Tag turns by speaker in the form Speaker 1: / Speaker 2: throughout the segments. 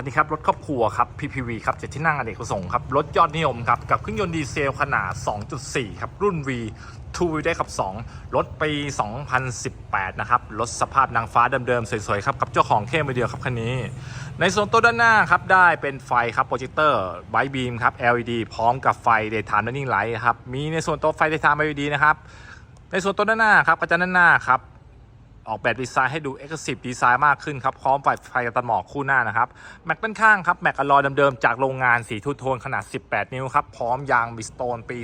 Speaker 1: คันนี้ครับรถครอบครัวครับ PPV ครับเจ็ดที่นั่งอเนกประสงค์ครับรถยอดนิยมครับกับเครื่องยนต์ดีเซลขนาด 2.4 ครับรุ่น V 2 w ได้ขับ 2 รถปี 2018 นะครับ รถสภาพนางฟ้าเดิมๆ สวยๆ ครับ กับเจ้าของแค่มือเดียวครับคันนี้ ในส่วนตัวด้านหน้าครับ ได้เป็นไฟครับ โปรเจคเตอร์ไบบีมครับ LED พร้อมกับไฟ Daytime Running Light ครับ มีในส่วนตัวไฟ Daytime LED นะครับ ในส่วนตัวด้านหน้าครับกระจังด้านหน้าครับ ออกแบบดีไซน์ให้ดู e x c l u s i v e ดีไซน์มากขึ้นครับ พร้อมไฟไฟตัดหมอกคู่หน้านะครับ แม็กด้านข้างครับ แม็กอลลอยเดิมๆ จากโรงงานสีทูโทนขนาด 18 นิ้วครับ พร้อมยางบิสโตนปี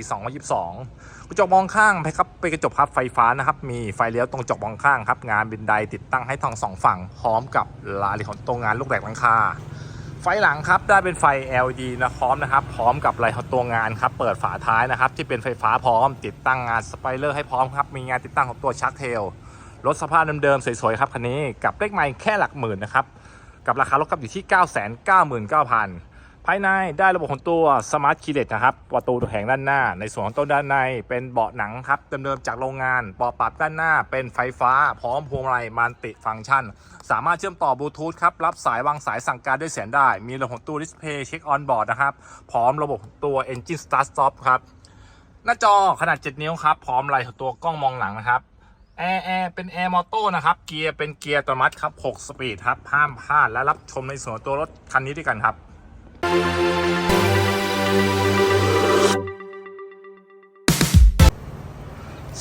Speaker 1: 2022 กระจกมองข้างไปครับเป็นกระจกพับไฟฟ้านะครับ มีไฟเลี้ยวตรงกระจกมองข้างครับ งานบินไดติดตั้งให้ทั้งสองฝั่ง พร้อมกับลายของตัวงานลูกแบกหลังคาไฟหลังครับได้เป็นไฟ LED นะพร้อมนะครับ พร้อมกับลายของตัวงานครับ เปิดฝาท้ายนะครับ ที่เป็นไฟฟ้าพร้อม ติดตั้งงานสไปเลอร์ให้พร้อมครับ มีงานติดตั้งของตัวชักเทล รถสภาพเดิมๆสวยๆครับคันนี้กับเลขไมล์แค่หลักหมื่นนะครับกับราคารถกับอยู่ที่ 9 9 9 0 0 0 ภายในได้ระบบของตัว Smart k e y l e s นะครับประตูแผงด้านหน้า ในส่วนของตัวด้านในเป็นเบาะหนังครับเดิมๆจากโรงงานเบาะปรับด้านหน้า เป็นไฟฟ้า พร้อมพวงมาลัยมันติฟังก์ชัน สามารถเชื่อมต่อบลูทูธครับรับสายวางสายสั่งการด้วยเสียงได้ มีระบบของตัวดิสเพย์เช็คออนบอร์ดนะครับพร้อมระบบตัว Engine Start Stop ครับหน้าจอขนาด 7 นิ้วครับ พร้อมไลท์ของตัวกล้องมองหลังนะครับ แอร์แอร์เป็นแอร์มอโต้นะครับ เกียร์เป็นเกียร์อัตโนมัติครับ 6 สปีดครับห้ามพลาดและรับชมในส่วนตัวรถคันนี้ด้วยกันครับ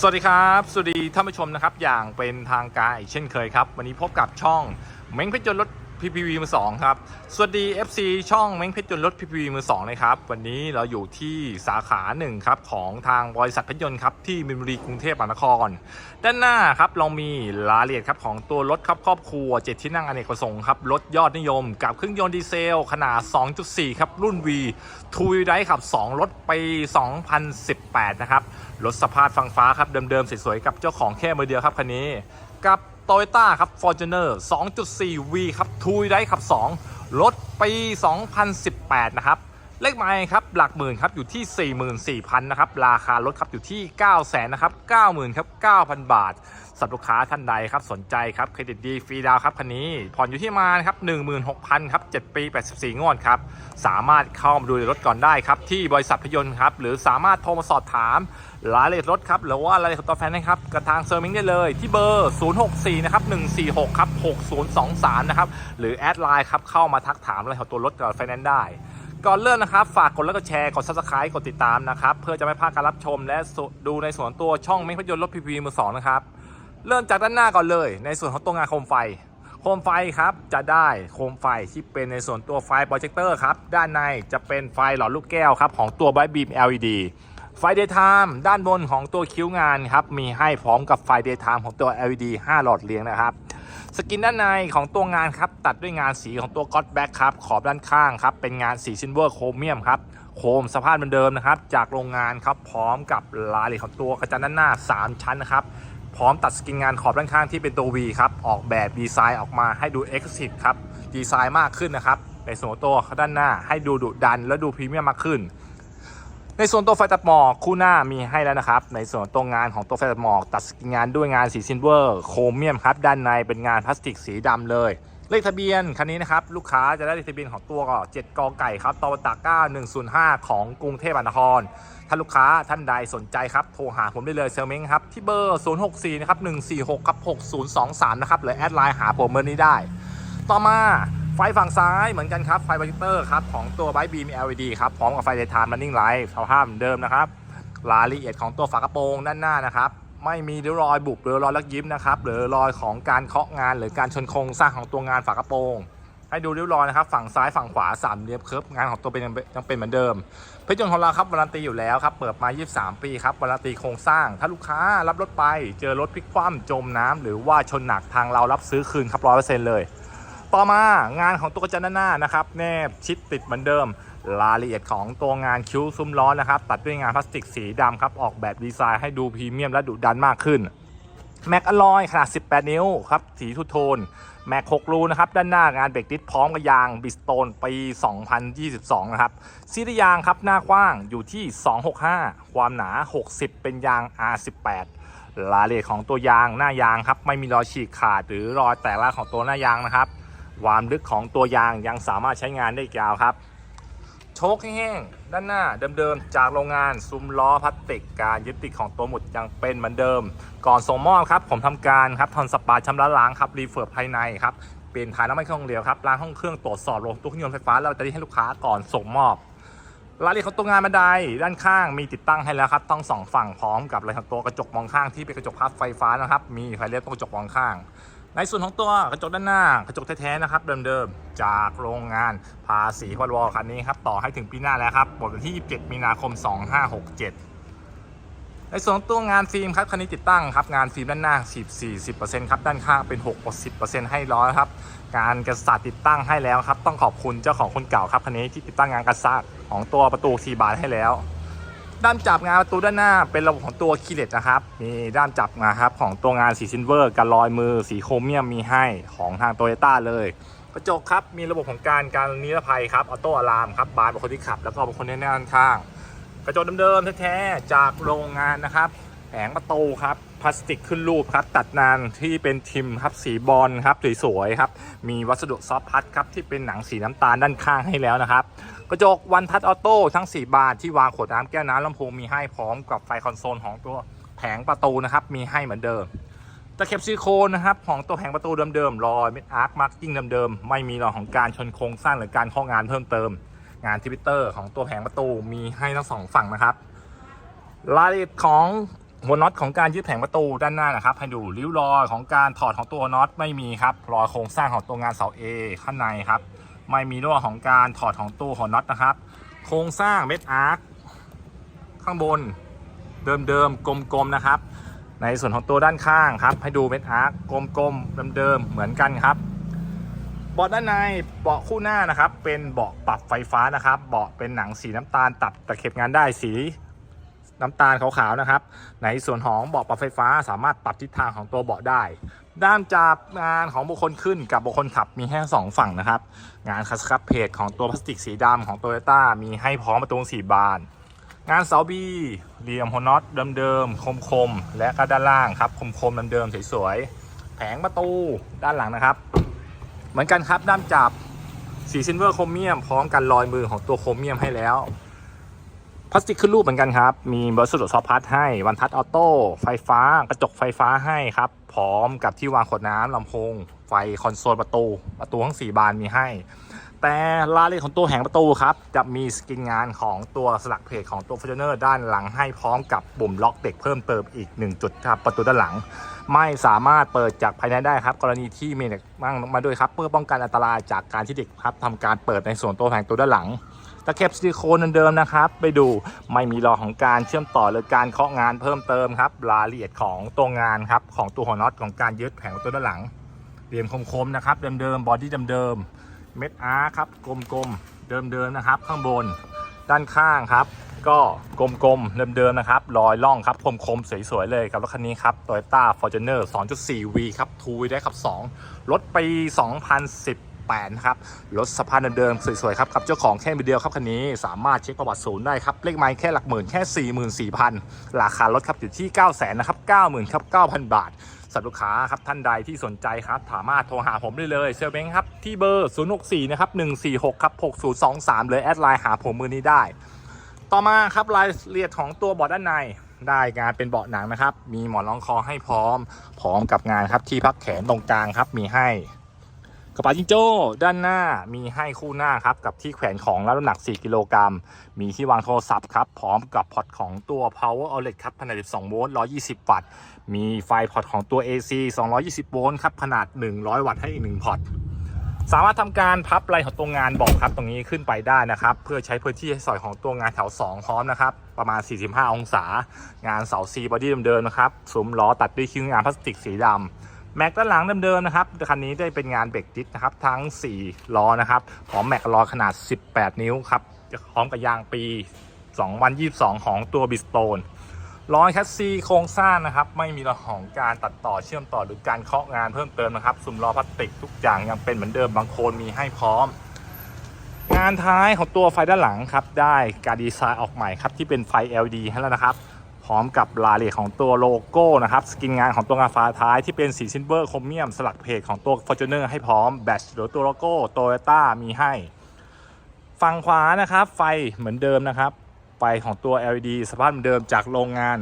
Speaker 1: สวัสดีครับ สวัสดีท่านผู้ชมนะครับ อย่างเป็นทางการเช่นเคยครับ วันนี้พบกับช่องเม้งเพชรยนต์รถ PPV มือสองครับ สวัสดี FC ช่องเม้งเพชรยนต์รถ PPV มือสองนะครับ วันนี้เราอยู่ที่สาขาหนึ่งครับของทางบริษัทเพชรยนต์ครับที่มินบุรีกรุงเทพมหานคร ด้านหน้าครับเรามีรายละเอียดครับของตัวรถครับครอบครัวเจ็ดที่นั่งอเนกประสงค์ครับรถยอดนิยม กับเครื่องยนต์ดีเซล ขนาด 2.4 ครับ รุ่น V ทูวิไดขับ 2 รถปี 2018 นะครับรถสภาพฟังฟ้าครับเดิมๆสวยๆกับเจ้าของแค่มือเดียวครับคันนี้กับ โตโยต้าครับ Fortuner 2.4 V ครับทูวิไดขับ 2 รถปี 2018 นะครับ เลขไมล์ครับ หลักหมื่นครับ อยู่ที่ 44,000 นะครับ ราคารถครับอยู่ที่ 9 0 0 0 0นะครับ 90,000 ครับ 9,000 บาท สำหรับลูกค้าท่านใดครับสนใจครับเครดิตดีฟรีดาวครับคันนี้ ผ่อนอยู่ที่มาครับ16,000ครับ7ปี 84 งวดครับ สามารถเข้ามาดูรถก่อนได้ครับที่บริษัทพยนต์ครับหรือสามารถโทรมาสอบถามรายละเอียดรถครับหรือว่ารายละเอียดของตัวแฟนนะครับกับทางเซอร์มิงได้เลยที่เบอร์ 064นะครับ146ครับ6023นะครับหรือแอดไลน์ครับเข้ามาทักถามรายละเอียดของตัวรถกับไฟแนนซ์ได้ก่อนเริ่มนะครับ ฝากกดไลค์กดแชร์ กด subscribe กดติดตามนะครับ เพื่อจะไม่พลาดการรับชมและดูในส่วนตัวช่องเมฆพยนต์รถพีพีมือสองนะครับ เริ่มจากด้านหน้าก่อนเลย ในส่วนของตัวงานโคมไฟ โคมไฟครับจะได้โคมไฟที่เป็นในส่วนตัวไฟโปรเจคเตอร์ครับ ด้านในจะเป็นไฟหลอดลูกแก้วครับของตัวไบบีม LED ไฟ Daytime ด้านบนของตัวคิ้วงานครับมีให้พร้อมกับไฟ Daytime ของตัว LED 5 หลอดเรียงนะครับสกินด้านในของตัวงานครับตัดด้วยงานสีของตัวก็อตแบ็กครับขอบด้านข้างครับเป็นงานสีซิลเวอร์โครเมียมครับโคมสภาพเหมือนเดิมนะครับจากโรงงานครับพร้อมกับรายละเอียดของตัวกระจังด้านหน้า 3 ชั้นนะครับ พร้อมตัดสกินงานขอบด้านข้างที่เป็นตัว V ครับ ออกแบบดีไซน์ออกมาให้ดู e x c l u s i v e ครับ ดีไซน์มากขึ้นนะครับ ในส่วนตัวด้านหน้าให้ดูดุดันและดูพรีเมียมมากขึ้น ในส่วนตัวไฟตัดหมอกคู่หน้ามีให้แล้วนะครับ ในส่วนตัวงานของตัวไฟตัดหมอก ตัดสกินงานด้วยงานสีซิลเวอร์ โครเมียมครับ ด้านในเป็นงานพลาสติกสีดำเลย เลขทะเบียนคันนี้นะครับลูกค้าจะได้เลขทะเบียนของตัวก็7กอไก่ครับตอตาก้า105 ของกรุงเทพมหานคร ถ้าลูกค้าท่านใดสนใจครับโทรหาผมได้เลยเซลเม้งครับที่เบอร์ 064นะครับ146ครับ6023นะครับหรือแอดไลน์หาผมเบอร์นี้ได้ ต่อมาไฟฝั่งซ้ายเหมือนกันครับไฟโปรเจคเตอร์ครับของตัวไบบีม LED ครับพร้อมกับไฟ Daytime Running Light สภาพเหมือนเดิมนะครับรายละเอียดของตัวฝากระโปรงด้านหน้านะครับ ไม่มีริ้วรอยบุบหรือรอยลักยิ้มนะครับหรือรอยของการเคาะงานหรือการชนโครงสร้างของตัวงานฝากระโปรงให้ดูริ้วรอยนะครับฝั่งซ้ายฝั่งขวาสามเลียมเคิร์ฟงานของตัวเป็นยังเป็นเหมือนเดิมเพชรยนต์ของเราครับวารันตีอยู่แล้วครับเปิดมา 23 ปีครับวารันตีโครงสร้าง ถ้าลูกค้ารับรถไป เจอรถพลิกคว่ำจมน้ำหรือว่าชนหนักทางเรารับซื้อคืนครับร้อยเปอร์เซ็นต์เลย ต่อมางานของตัวกระจันหน้านะครับแนบชิดติดเหมือนเดิม รายละเอียดของตัวงานคิ้วซุ้มล้อนะครับ ตัดด้วยงานพลาสติกสีดำครับ ออกแบบดีไซน์ให้ดูพรีเมียมและดุดันมากขึ้น แม็กอลลอยขนาด 18 นิ้วครับ สีทูโทน แม็ก 6 รูนะครับ ด้านหน้างานเบรกดิสพร้อมกับยางบิสโตนปี 2022 นะครับซีรียางครับหน้ากว้างอยู่ที่ 265 ความหนา 60 เป็นยาง R18 รายละเอียดของตัวยางหน้ายางครับ ไม่มีรอยฉีกขาดหรือรอยแตกละของตัวหน้ายางนะครับ ความลึกของตัวยางยังสามารถใช้งานได้ยาวครับ โชคแห้งๆด้านหน้าเดิมๆ จากโรงงานซุ้มล้อพลาสติกการยึดติดของตัวหมุดยังเป็นเหมือนเดิม ก่อนส่งมอบครับ ผมทำการครับทอนสปาชำระล้างครับรีเฟิร์ภายในครับเปลี่ยนถ่ายน้ำมันเครื่องเดียวครับล้างห้องเครื่องตรวจสอบโรงตู้เครื่องยนต์ไฟฟ้าแล้วจะได้ให้ลูกค้าก่อนส่งมอบรายละเอียดของตัวงานบันไดด้านข้างมีติดตั้งให้แล้วครับต้องสองฝั่งพร้อมกับรายของตัวกระจกมองข้างที่เป็นกระจกพับไฟฟ้านะครับ มีไฟเลี้ยวตรงกระจกมองข้าง ในส่วนของตัวกระจกด้านหน้ากระจกแท้ๆนะครับเดิมๆ จากโรงงานภาษีควอลวอลคันนี้ครับต่อให้ถึงปีหน้าแล้วครับหมดวันที่ 27 มีนาคม 2567 ในส่วนของตัวงานฟิล์มครับคันนี้ติดตั้งครับงานฟิล์มด้านหน้า10 40%ครับด้านข้างเป็น6 10%ให้ร้อยครับการกระสาติดตั้งให้แล้วครับต้องขอบคุณเจ้าของคนเก่าครับคันนี้ที่ติดตั้งงานกระสาของตัวประตูทีบานให้แล้ว ด้ามจับงานประตูด้านหน้าเป็นระบบของตัวคีเลตนะครับ มีด้ามจับนะครับของตัวงานสีซิลเวอร์กันรอยมือสีโครเมียมมีให้ของทางโตโยต้าเลยกระจกครับมีระบบของการการนิรภัยครับออโต้อะลามครับบานบุคคลที่ขับ แล้วก็บุคคลที่นั่งด้านข้าง กระจกเดิมๆแท้ๆจากโรงงานนะครับแผงประตูครับ พลาสติกขึ้นรูปครับ ตัดนานที่เป็นทิมครับสีบอลครับสวยๆครับ มีวัสดุซอฟพัดครับที่เป็นหนังสีน้ำตาลด้านข้างให้แล้วนะครับ กระจกวันทัชออโต้ทั้ง 4 บานที่วางขวดน้ำแก้วน้ำลำโพงมีให้พร้อมกับไฟคอนโซลของตัวแผงประตูนะครับ มีให้เหมือนเดิมตะเข็บซิลิโคนนะครับของตัวแผงประตูเดิมๆรอยเม็ดอาร์คมาร์กิ้งเดิมๆไม่มีรอยของการชนโครงสร้างหรือการข้องานเพิ่มเติม งานทวิตเตอร์ของตัวแผงประตูมีให้ทั้งสองฝั่งนะครับรายละเอียดของ หัวน็อตของการยึดแผงประตูด้านหน้านะครับให้ดูริ้วรอยของการถอดของตัวน็อตไม่มีครับรอยโครงสร้างของตัวงานเสา A ข้างในครับ ไม่มีรั่วของการถอดของตู้ของน็อตนะครับ โครงสร้างเม็ดอาร์คข้างบนเดิมๆกลมๆนะครับ ในส่วนของตัวด้านข้างครับ ให้ดูเม็ดอาร์คกลมๆเดิมๆเหมือนกันครับเบาะด้านในเบาะคู่หน้านะครับ เป็นเบาะปรับไฟฟ้านะครับ เบาะเป็นหนังสีน้ำตาลตัดตะเข็บงานได้สี น้ำตาลขาวๆนะครับ ในส่วนของเบาะปรับไฟฟ้าสามารถปรับทิศทางของตัวเบาะได้ ด้ามจับงานของบุคคลขึ้นกับบุคคลขับมีแค่สองฝั่งนะครับ งานคัสคับเพจของตัวพลาสติกสีดำของโตโยต้ามีให้พร้อมประตูสีบาน งานเสาบีเหลี่ยมหัวน็อตเดิมๆคมๆและก็ด้านล่างครับคมๆเดิมๆสวยๆแผงประตูด้านหลังนะครับ เหมือนกันครับด้ามจับสีซิลเวอร์โครเมียมพร้อมกันรอยมือของตัวโครเมียมให้แล้ว พลาสติกขึ้นรูปเหมือนกันครับ มีวัสดุซอฟต์พัดให้วันทัชออโต้ไฟฟ้ากระจกไฟฟ้าให้ครับ พร้อมกับที่วางขวดน้ำลำโพง ไฟคอนโซลประตู ประตูทั้ง 4 บานมีให้ แต่รายละเอียดของตัวแผงประตูครับ จะมีสกินงานของตัวสลักเพจของตัวฟ o r t u n e r ด้านหลังให้พร้อมกับปุ่มล็อกเด็กเพิ่มเติมอีก 1 จุดครับประตูด้านหลัง ไม่สามารถเปิดจากภายในได้ครับ กรณีที่มีเด็กมั่งมาด้วยครับเพื่อป้องกันอันตรายจากการที่เด็กครับทำการเปิดในส่วนตัวแผงตัวด้านหลัง ตะเข็บซิลิโคนเดิมๆนะครับ ไปดูไม่มีรอของการเชื่อมต่อหรือการเคาะงานเพิ่มเติมครับรายละเอียดของตัวงานครับของตัวหัวน็อตของการยึดแผงตัวด้านหลังเหลี่ยมคมๆนะครับเดิมๆบอดี้เดิมๆเม็ดอาร์ครับกลมๆเดิมๆนะครับ ข้างบนด้านข้างครับ ก็กลมๆเดิมๆนะครับรอยล่องครับคมๆสวยๆเลยกับรถคันนี้ครับ Toyota Fortuner 2.4V ครับทูได้ขับ 2 รถปี 2018 นะครับ รถสภาพเดิมสวยๆครับกับเจ้าของแค่มือเดียวครับคันนี้สามารถเช็คประวัติศูนย์ได้ครับ เลขไม้แค่หลักหมื่นแค่ 44,000 ราคารถครับอยู่ที่900,000นะครับ90,000ครับ9,000 บาทสำหรับลูกค้าครับท่านใดที่สนใจครับสามารถโทรหาผมได้เลยเซลเบงครับที่เบอร์ 064 นะครับ 146 ครับ 6023 เลยแอดไลน์หาผมมือนี้ได้ ต่อมาครับรายละเอียดของตัวเบาะด้านในได้งานเป็นเบาะหนังนะครับ มีหมอนรองคอให้พร้อม พร้อมกับงานครับที่พักแขนตรงกลางครับมีให้ กระเป๋าจิงโจ้ด้านหน้ามีให้คู่หน้าครับกับที่แขวนของรับน้ำหนัก 4 กิโลกรัม มีที่วางโทรศัพท์ครับ พร้อมกับพอร์ตของตัว power outlet ครับขนาด 12 โวลต์ 120 วัตต์ มีไฟพอร์ตของตัว AC 220 โวลต์ครับขนาด 100 วัตต์ให้อีก 1 พอร์ต สามารถทำการพับไหล่ของตัวงานบอกครับ ตรงนี้ขึ้นไปได้นะครับ เพื่อใช้พื้นที่ให้สอยของตัวงานแถว 2 พร้อมนะครับ ประมาณ 45 องศา งานเสาซีบอดี้เดิมๆนะครับ ซุ้มล้อตัดด้วยคิ้วงานพลาสติกสีดำ แม็กด้านหลังเดิมๆนะครับคันนี้ได้เป็นงานเบรกดิสนะครับทั้ง 4 ล้อนะครับพร้อมแม็กล้อขนาด 18 นิ้วครับพร้อมกับยางปี 2022 ของตัวบิสโตนล้อแคสซีโครงสร้างนะครับไม่มีรอยของการตัดต่อเชื่อมต่อหรือการเคาะงานเพิ่มเติมนะครับซุ้มล้อพลาสติกทุกอย่างยังเป็นเหมือนเดิมบางโคนมีให้พร้อม งานท้ายของตัวไฟด้านหลังครับได้การดีไซน์ออกใหม่ครับที่เป็นไฟ LED ให้แล้วนะครับ พร้อมกับรายละเอียดของตัวโลโก้นะครับ สกินงานของตัวงานฝาท้ายที่เป็นสีซิลเวอร์โครเมียมสลักเพจของตัว Fortuner ให้พร้อมแบตหรือตัวโลโก้โตโยต้ามีให้ ฝั่งขวานะครับ ไฟเหมือนเดิมนะครับ ไฟของตัว LED สภาพเหมือนเดิมจากโรงงาน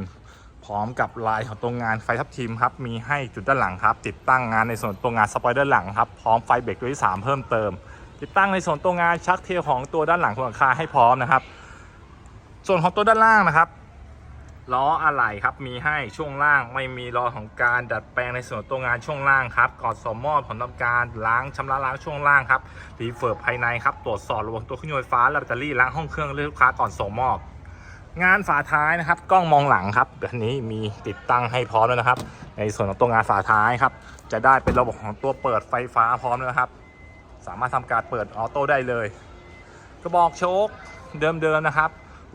Speaker 1: พร้อมกับลายของตัวงานไฟทับทิมครับ มีให้จุดด้านหลังครับ ติดตั้งงานในส่วนตัวงานสปอยเลอร์หลังครับ พร้อมไฟเบรกตัวที่ 3 เพิ่มเติม ติดตั้งในส่วนตัวงานชักเทียร์ของตัวด้านหลังของหลังคาให้พร้อมนะครับ ส่วนของตัวด้านล่างนะครับ ล้ออะไหล่ครับมีให้ช่วงล่างไม่มีรอยของการดัดแปลงในส่วนตัวงานช่วงล่างครับก่อนสมมอบผลทำการล้างชำระล้างช่วงล่างครับรีเฟิร์บภายในครับตรวจสอบระบบตัวเครื่องยนต์ไฟฟ้าและแบตเตอรี่ล้างห้องเครื่องเลือกลูกค้าก่อนส่งมอบ งานฝาท้ายนะครับกล้องมองหลังครับแบบนี้มีติดตั้งให้พร้อมแล้วนะครับ ในส่วนของตัวงานฝาท้ายครับจะได้เป็นระบบของตัวเปิดไฟฟ้าพร้อมแล้วครับ สามารถทำการเปิดออโต้ได้เลย กระบอกโชคเดิมๆนะครับ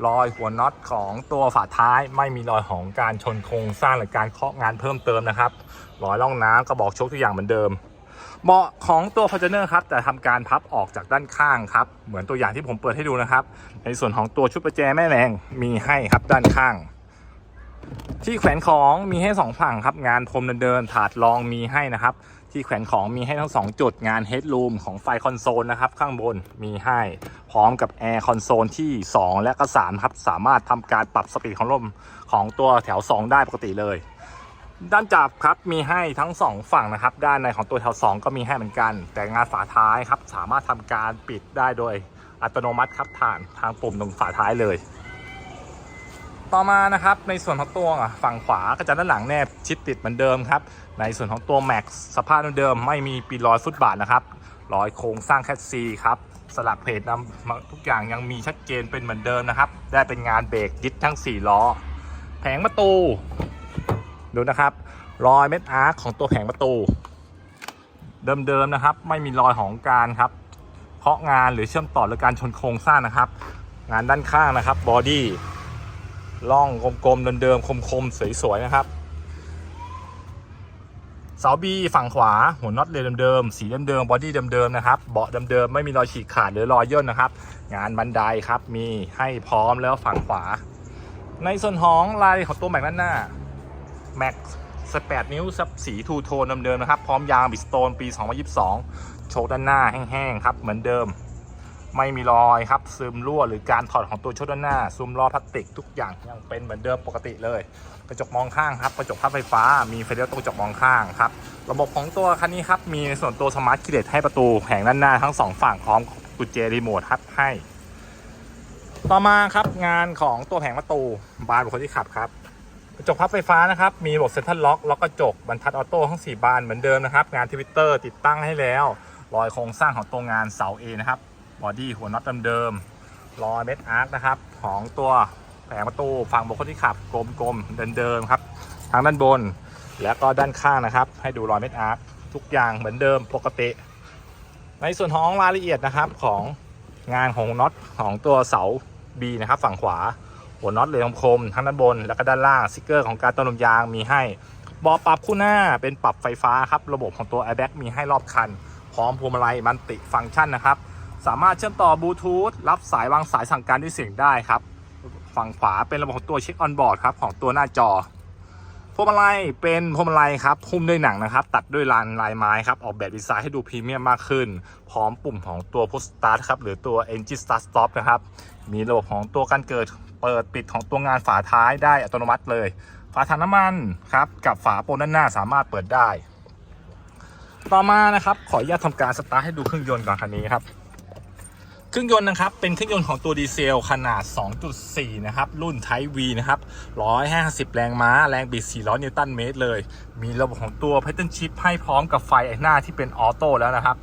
Speaker 1: รอยหัวน็อตของตัวฝาท้ายไม่มีรอยของการชนโครงสร้างหรือการเคาะงานเพิ่มเติมนะครับรอยร่องน้ำกระบอกชคทุกอย่างเหมือนเดิมเบาะของตัว f o r t u n e r ครับแต่ทำการพับออกจากด้านข้างครับ เหมือนตัวอย่างที่ผมเปิดให้ดูนะครับ ในส่วนของตัวชุดประแจแม่แรงมีให้ครับด้านข้าง ที่แขวนของมีให้สองฝั่งครับงานพรมเดินๆถาดรองมีให้นะครับ ที่แขวนของมีให้ทั้ง 2 จุดงานเฮด o ูมของไฟคอนโซลนะครับ ข้างบนมีให้พร้อมกับแอร์คอนโซลที่ 2 และก็3ครับ สามารถทำการปรับสปีดของลมของตัวแถว 2 ได้ปกติเลย ด้านจับครับมีให้ทั้ง 2 ฝั่งนะครับ ด้านในของตัวแถว 2 ก็มีให้เหมือนกัน แต่งานฝาท้ายครับ สามารถทำการปิดได้โดยอัตโนมัติครับผ่านทางปุ่มตรงฝาท้ายเลยต่อมานะครับในส่วนของตัวฝั่งขวากระจังด้านหลังแนบชิดติดเหมือนเดิมครับ ในส่วนของตัว Max สภาพเดิมไม่มีปีรอยฟุตบาทนะครับรอยโครงสร้างแคสซีครับสลักเพจนำทุกอย่างยังมีชัดเจนเป็นเหมือนเดิมนะครับ ได้เป็นงานเบรกยึดทั้ง 4 ล้อ แผงประตู ดูนะครับ รอยเม็ดอาร์คของตัวแผงประตู เดิมๆนะครับ ไม่มีรอยของการครับเคาะงานหรือเชื่อมต่อหรือการชนโครงสร้างนะครับ งานด้านข้างนะครับบอดี้ล่องกลมๆเดิมๆคมๆสวยๆนะครับ เสาบีฝั่งขวาหัวน็อตเลยเดิมๆสีเดิมๆบอดี้เดิมๆนะครับเบาะเดิมๆไม่มีรอยฉีกขาดหรือรอยย่นนะครับ งานบันไดครับมีให้พร้อมแล้วฝั่งขวา ในส่วนของลายของตัวแม็กด้านหน้าแม็กสแปดนิ้วซับสีทูโทนเดิมๆนะครับ พร้อมยางบิสโตนปี 2022 โชคด้านหน้าแห้งๆครับเหมือนเดิม ไม่มีรอยครับซึมรั่วหรือการถอดของตัวชุดด้านหน้าซุมล้อพลาสติกทุกอย่างยังเป็นเหมือนเดิมปกติเลย กระจกมองข้างครับกระจกพับไฟฟ้า มีไฟเลี้ยวตรงกระจกมองข้างครับระบบของตัวคันนี้ครับมีส่วนตัวสมาร์ทคีย์เลสให้ประตูแผงด้านหน้าทั้งสองฝั่งพร้อมกุญแจรีโมทครับให้ ต่อมาครับงานของตัวแผงประตูบานบุคคลที่ขับครับกระจกพับไฟฟ้านะครับ มีระบบเซ็นทรัลล็อกล็อกกระจกบรรทัดออโต้ทั้ง 4 บานเหมือนเดิมนะครับ งานทวิตเตอร์ติดตั้งให้แล้ว รอยโครงสร้างของตัวงานเสา A นะครับ บอดี้หัวน็อตเดิมๆรอยเม็ดอาร์คนะครับ ของตัวแผงประตูฝั่งบุคคลที่ขับกลมๆเดิมๆครับทางด้านบนแล้วก็ด้านข้างนะครับ ให้ดูรอยเม็ดอาร์คทุกอย่างเหมือนเดิมปกติ ในส่วนของรายละเอียดนะครับของงานของน็อตของตัวเสา B นะครับฝั่งขวาหัวน็อตเหลยคมทั้งด้านบน แล้วก็ด้านล่างสติกเกอร์ของการต้นลมยางมีให้บาะปรับคู่หน้าเป็นปรับไฟฟ้าครับ ระบบของตัว airbag มีให้รอบคัน พร้อมพวงมาลัยมันติฟังก์ชันนะครับ สามารถเชื่อมต่อบลูทูธรับสายวางสายสั่งการด้วยเสียงได้ครับ ฝั่งขวาเป็นระบบของตัวเช็คออนบอร์ดครับของตัวหน้าจอพวงมาลัยเป็นพวงมาลัยครับหุ้มด้วยหนังนะครับ ตัดด้วยลานลายไม้ครับ ออกแบบดีไซน์ให้ดูพรีเมียมมากขึ้น พร้อมปุ่มของตัว push start ครับหรือตัว engine start stop นะครับ มีระบบของตัวการเกิดเปิดปิดของตัวงานฝาท้ายได้อัตโนมัติเลย ฝาถังน้ำมันครับ กับฝาโปรด้านหน้าสามารถเปิดได้ ต่อมานะครับ ขออนุญาตทำการสตาร์ทให้ดูเครื่องยนต์ก่อนคันนี้ครับ เครื่องยนต์นะครับ เป็นเครื่องยนต์ของตัวดีเซลขนาด 2.4 นะครับ รุ่น Type V นะครับ 150 แรงม้า แรงบิด 400 นิวตันเมตรเลย มีระบบของตัว Pattern Chip ให้พร้อมกับไฟหน้าที่เป็นออโต้แล้วนะครับ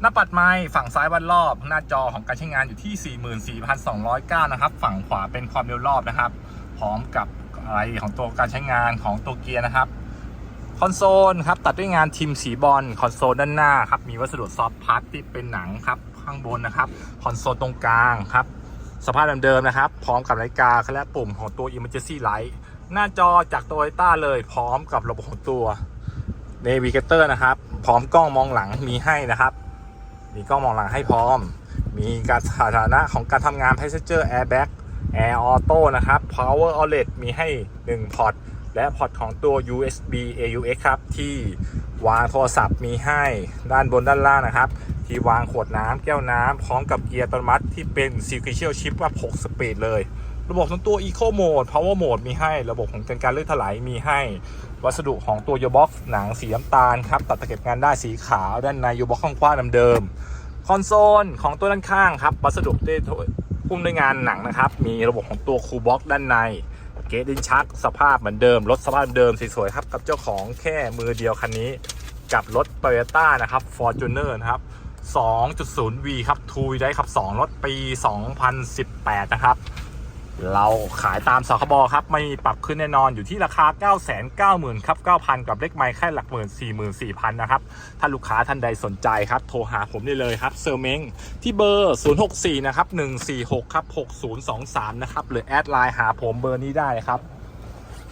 Speaker 1: หน้าปัดไม้ฝั่งซ้ายวัดรอบ หน้าจอของการใช้งานอยู่ที่ 44,209 นะครับ ฝั่งขวาเป็นความเร็วรอบนะครับ พร้อมกับอะไรของตัวการใช้งานของตัวเกียร์นะครับ คอนโซลครับ ตัดด้วยงานทิมสีบอล คอนโซลด้านหน้าครับ มีวัสดุซอฟต์พาร์ทที่เป็นหนังครับ ข้างบนนะครับคอนโซลตรงกลางครับ สภาพเดิมๆนะครับ พร้อมกับนาฬิกาและปุ่มของตัว Emergency Light หน้าจอจากโตโยต้าเลย พร้อมกับระบบของตัว Navigator นะครับ พร้อมกล้องมองหลังมีให้นะครับ มีกล้องมองหลังให้พร้อม มีการสถานะของการทำงาน Passenger Airbag Air Auto นะครับ Power Outlet มีให้ 1 พอร์ตและพอร์ตของตัว USB AUX ครับที่ วางโทรศัพท์มีให้ด้านบนด้านล่างนะครับ ที่วางขวดน้ำแก้วน้ำพร้อมกับเกียร์อัตโนมัติที่เป็น Sequential Shift ว่า 6 สปีดเลย ระบบของตัว Eco Mode Power Mode มีให้ ระบบของการเลื่อนถลายมีให้ วัสดุของตัวโยบ็อกหนังสีน้ำตาลครับ ตัดตะเก็บงานได้สีขาว ด้านในโยบ็อกข้างขวาเดิมๆคอนโซลของตัวด้านข้างครับ วัสดุได้พุ่มด้วยงานหนังนะครับ มีระบบของตัวคูลบ็อกด้านใน เกตดินชักสภาพเหมือนเดิม รถสภาพเดิมสวยๆครับ กับเจ้าของแค่มือเดียวคันนี้ กับรถ t o y ยต้นะครับ Fortuner นะครับ 2.0V ครับทูได้ครับ 2 รถปี 2018 นะครับ เราขายตามสคบครับ ไม่มีปรับขึ้นแน่นอนอยู่ที่ราคา 9 9 0 0 0 0ครับ 9,000 กับเลขไม้แค่หลักหมื่น44,000 นะครับ ถ้าลูกค้าท่านใดสนใจครับ โทรหาผมได้เลยครับเซอร์เมงที่เบอร์ 064 นะครับ 146 ครับ 6023 นะครับ หรือแอดไลน์หาผมเบอร์นี้ได้ครับ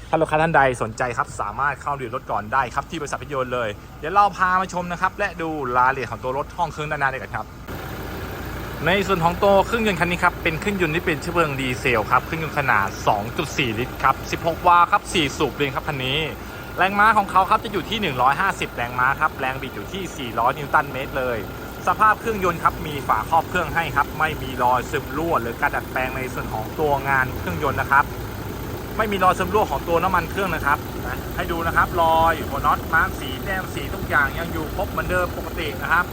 Speaker 1: ถ้าลูกค้าท่านใดสนใจครับ สามารถเข้าดูรถก่อนได้ครับที่บริษัทพิยนต์เลย เดี๋ยวเราพามาชมนะครับและดูรายละเอียดของตัวรถห้องเครื่องด้านหน้าด้วยกันครับ ในส่วนของตัวเครื่องยนต์คันนี้ครับเป็นเครื่องยนต์ที่เป็นเชื้อเพลิงดีเซลครับเครื่องยนต์ขนาด 2.4 ลิตรครับ 16 วาล์วครับ 4 สูบเลยครับคันนี้ แรงม้าของเขาครับจะอยู่ที่ 150 แรงม้าครับแรงบิดอยู่ที่ 400 นิวตันเมตรเลย สภาพเครื่องยนต์ครับมีฝาครอบเครื่องให้ครับไม่มีรอยซึมรั่วหรือการดัดแปลงในส่วนของตัวงานเครื่องยนต์นะครับ ไม่มีรอยซึมรั่วของตัวน้ำมันเครื่องนะครับให้ดูนะครับรอยหัวน็อตมาร์กสีแต้มสีทุกอย่างยังอยู่ครบเหมือนเดิมปกตินะครับ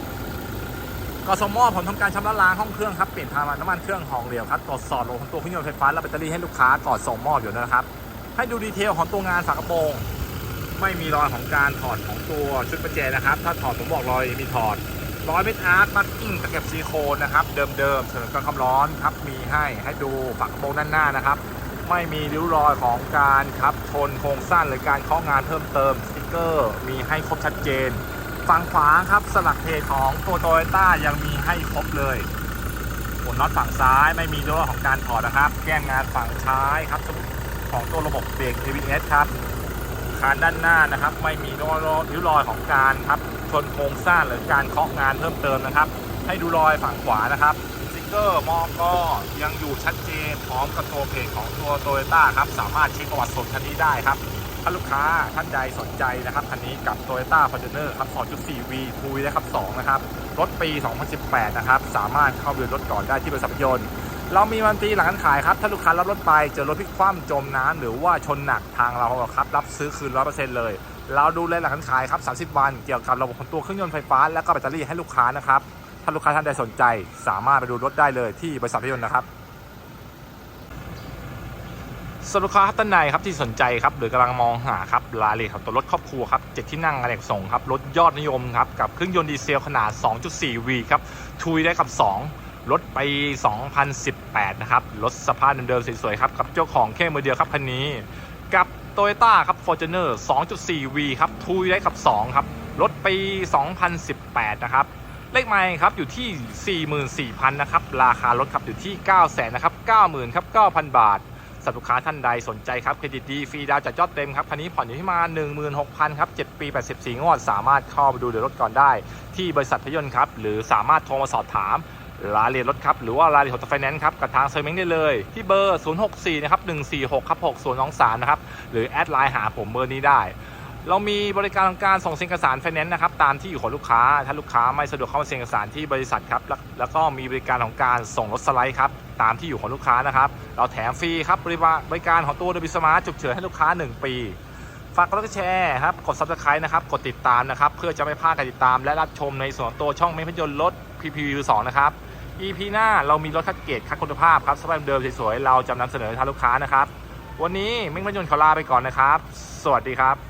Speaker 1: กสมอผมทำการชำระล้างห้องเครื่องครับเปลี่ยนทางน้ำมันเครื่องหองเหลวครับตรวจสอบระบบของตัวเครื่องยนต์ไฟฟ้าและแบตเตอรี่ให้ลูกค้าก่อนส่งมอบอยู่นะครับ ให้ดูดีเทลของตัวงานฝากระโปรง ไม่มีรอยของการถอดของตัวชุดประแจนะครับ ถ้าถอดผมบอกรอยมีถอดรอยเม็ดอาร์ตมาร์กิ้งตะเข็บซิลิโคนนะครับเดิมๆเสริมกันความร้อนครับมีให้ให้ดูฝากระโปรงด้านหน้านะครับ ไม่มีริ้วรอยของการครับชนโครงสร้างหรือการเคาะงานเพิ่มเติมสติกเกอร์ มีให้ครบชัดเจน ฝั่งขวาครับสลักเพจของตัวโตโยต้ายังมีให้ครบเลยหัวน็อตฝั่งซ้ายไม่มีริ้วยของการถอดนะครับ แก้งงานฝั่งซ้ายครับของตัวระบบเบรก ABS ครับคานด้านหน้านะครับ ไม่มีริ้วรอยของการครับชนโครงสร้างหรือการเคาะงานเพิ่มเติมนะครับ ให้ดูรอยฝั่งขวานะครับสติกเกอร์มอก็ยังอยู่ชัดเจนพร้อมกับตัวเพจของตัวโตโยต้าครับสามารถเช็คประวัติสดคันนี้ได้ครับ ถ้าลูกค้าท่านใดสนใจนะครับคันนี้กับ Toyota Fortuner ครับ 2.4V ทูยนะครับ 2 นะครับ รถปี 2018 นะครับ สามารถเข้าดูรถก่อนได้ที่บริษัทยนต์ เรามีวันตีหลังการขายครับ ถ้าลูกค้ารับรถไป เจอรถพลิกคว่ำจมน้ำหรือว่าชนหนักทางเราครับ รับซื้อคืน 100%เลย เราดูแลหลังการขายครับ 30 วันเกี่ยวกับระบบของตัวเครื่องยนต์ไฟฟ้า และก็แบตเตอรี่ให้ลูกค้านะครับถ้าลูกค้าท่านใดสนใจ สามารถไปดูรถได้เลยที่บริษัทยนต์นะครับ สำหรับลูกค้าท่านใดครับที่สนใจครับหรือกำลังมองหาครับรายละเอียดของตัวรถครอบครัวครับเจ็ดที่นั่งอเนกประส่งค์ครับรถยอดนิยมครับกับเครื่องยนต์ดีเซลขนาด 2.4V ครับทุยได้กับ 2 รถไป 2018 นะครับ รถสภาพเดิมๆสวยๆครับกับเจ้าของแค่มือเดียวครับคันนี้ กับ Toyota ครับ Fortuner 2.4V ครับทุยได้กับ 2 ครับ รถปี2018 นะครับเลขไมล์ครับอยู่ที่ 44,000 นะครับ ราคารถครับอยู่ที่ 900,000นะครับ 90,000 ครับ 9,000 บาท สำหรับลูกค้าท่านใดสนใจครับเครดิตดีฟรีดาวจัดยอดเต็มครับคันนี้ผ่อนอยู่ที่มา 16,000ครับ7ปี 84 งวด สามารถเข้าไปดูเดี๋ยวรถก่อนได้ ที่บริษัทพยนต์ครับ หรือสามารถโทรมาสอบถามรายละเอียดรถครับ หรือว่ารายละเอียดของไฟแนนซ์ครับ กับทางเซอร์เมงได้เลย ที่เบอร์ 064 นะครับ 146 ครับ 6023 นะครับ หรือแอดไลน์หาผมเบอร์นี้ได้ เรามีบริการของการส่งเซ็นเอกสารไฟแนนซ์นะครับตามที่อยู่ของลูกค้า ถ้าลูกค้าไม่สะดวกเข้ามาเซ็นเอกสารที่บริษัทครับแล้วก็มีบริการของการส่งรถสไลด์ครับตามที่อยู่ของลูกค้านะครับ เราแถมฟรีครับบริการบริการของตัวเดบิสมาร์ทฉุกเฉินให้ลูกค้า 1 ปีฝากกดแชร์ครับกด subscribe นะครับกดติดตามนะครับเพื่อจะไม่พลาดการติดตามและรับชมในส่วนตัวช่องเมพยนต์รถ PPV 2นะครับ EP หน้าเรามีรถคัดเกตคัดคุณภาพครับสภาพเดิมสวยๆเราจะนำเสนอให้ทางลูกค้านะครับ วันนี้เม้งพยนต์ขอลาไปก่อนนะครับ สวัสดีครับ